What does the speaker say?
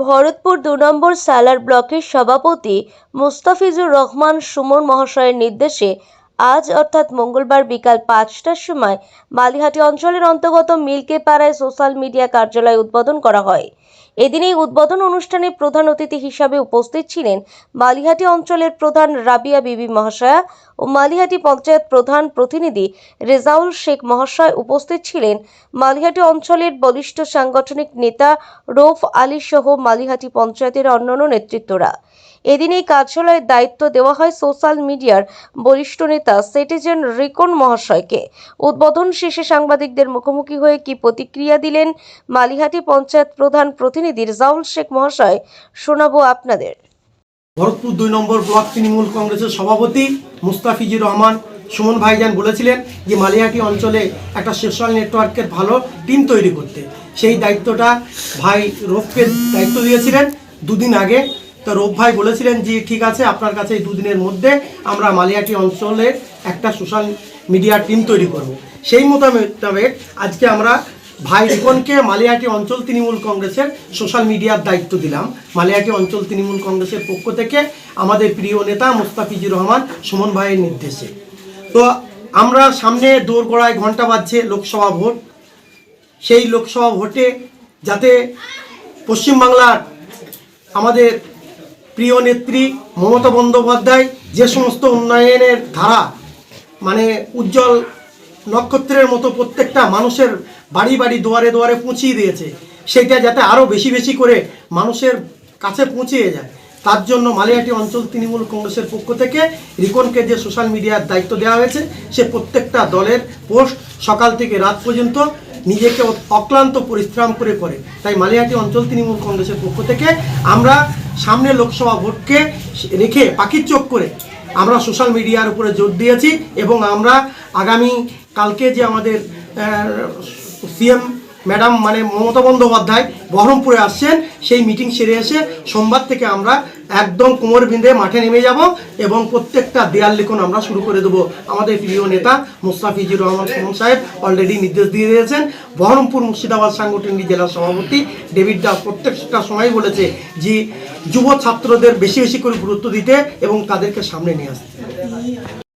ভরতপুর দু নম্বর সালার ব্লকের সভাপতি মুস্তাফিজুর রহমান সুমন মহাশয়ের নির্দেশে আজ অর্থাৎ মঙ্গলবার বিকাল পাঁচটার সময় মালিহাটি অঞ্চলের অন্তর্গত মিল্কে পাড়ায় সোশ্যাল মিডিয়া কার্যালয় উদ্বোধন করা হয়। এদিন এই উদ্বোধন অনুষ্ঠানে প্রধান অতিথি হিসাবে উপস্থিত ছিলেন মালিহাটি অঞ্চলের প্রধান রাবিয়া বিবি মহাশয়া ও মালিহাটি পঞ্চায়েত প্রধান প্রতিনিধি রেজাউল শেখ মহাশয় উপস্থিত ছিলেন। মালিহাটি অঞ্চলের বলিষ্ঠ সাংগঠনিক নেতা রৌফ আলী সহ মালিহাটি পঞ্চায়েতের অন্যান্য নেতৃত্বরা। এদিন এই কার্যালয়ের দায়িত্ব দেওয়া হয় সোশ্যাল মিডিয়ার বরিষ্ঠ নেতা সিটিজেন রিকন মহাশয়কে। উদ্বোধন শেষে সাংবাদিকদের মুখোমুখি হয়ে কি প্রতিক্রিয়া দিলেন মালিহাটি পঞ্চায়েত প্রধান প্রতিনিধি রেজাউল শেখ মহাশয়, শোনাবো আপনাদের। ভরতপুর দুই নম্বর ব্লক তৃণমূল কংগ্রেসের সভাপতি মুস্তাফিজুর রহমান সুমন ভাইজান বলেছিলেন যে মালিহাটি অঞ্চলে একটা সোশ্যাল নেটওয়ার্কের ভালো টিম তৈরি করতে। সেই দায়িত্বটা ভাই রোফকে দায়িত্ব দিয়েছিলেন। দুদিন আগে তো রোফ ভাই বলেছিলেন যে, ঠিক আছে, আপনার কাছে এই দুদিনের মধ্যে আমরা মালিহাটি অঞ্চলের একটা সোশ্যাল মিডিয়া টিম তৈরি করব। সেই মোতাবেক আজকে আমরা ভাই রিপনকে মালিয়াটি অঞ্চল তৃণমূল কংগ্রেসের সোশ্যাল মিডিয়ার দায়িত্ব দিলাম। মালিয়াটি অঞ্চল তৃণমূল কংগ্রেসের পক্ষ থেকে আমাদের প্রিয় নেতা মুস্তাফিজুর রহমান, সুমন ভাইয়ের নির্দেশে। তো আমরা সামনে দোরগোড়ায় ঘণ্টা বাজছে লোকসভা ভোট। সেই লোকসভা ভোটে যাতে পশ্চিমবাংলার আমাদের প্রিয় নেত্রী মমতা বন্দ্যোপাধ্যায়, যে সমস্ত উন্নয়নের ধারা মানে উজ্জ্বল নক্ষত্রের মতো প্রত্যেকটা মানুষের বাড়ি বাড়ি দুয়ারে দুয়ারে পৌঁছিয়ে দিয়েছে, সেটা যাতে আরও বেশি বেশি করে মানুষের কাছে পৌঁছিয়ে যায়। তার জন্য মালিয়াটি অঞ্চল তৃণমূল কংগ্রেসের পক্ষ থেকে রিকনকে যে সোশ্যাল মিডিয়ার দায়িত্ব দেওয়া হয়েছে, সে প্রত্যেকটা দলের পোস্ট সকাল থেকে রাত পর্যন্ত নিজেকে অক্লান্ত পরিশ্রম করে করে। তাই মালিয়াটি অঞ্চল তৃণমূল কংগ্রেসের পক্ষ থেকে আমরা সামনে লোকসভা ভোটকে রেখে পাখির চোখ করে আমরা সোশ্যাল মিডিয়ার উপরে জোর দিয়েছি এবং আমরা আগামী কালকে যে আমাদের সিএম ম্যাডাম মানে মমতা বন্দ্যোপাধ্যায় বহরমপুরে আসছেন, সেই মিটিং সেরে এসে সোমবার থেকে আমরা একদম কোমর বিঁধে মাঠে নেমে যাব এবং প্রত্যেকটা দেয়াল লিখন আমরা শুরু করে দেবো। আমাদের প্রিয় নেতা মুস্তাফিজুর রহমান সুমন সাহেব অলরেডি নির্দেশ দিয়ে দিয়েছেন। বহরমপুর মুর্শিদাবাদ সাংগঠনিক জেলার সভাপতি ডেভিড দাস প্রত্যেকটা সময় বলেছে যে, যুব ছাত্রদের বেশি বেশি করে গুরুত্ব দিতে এবং তাদেরকে সামনে নিয়ে আসতে।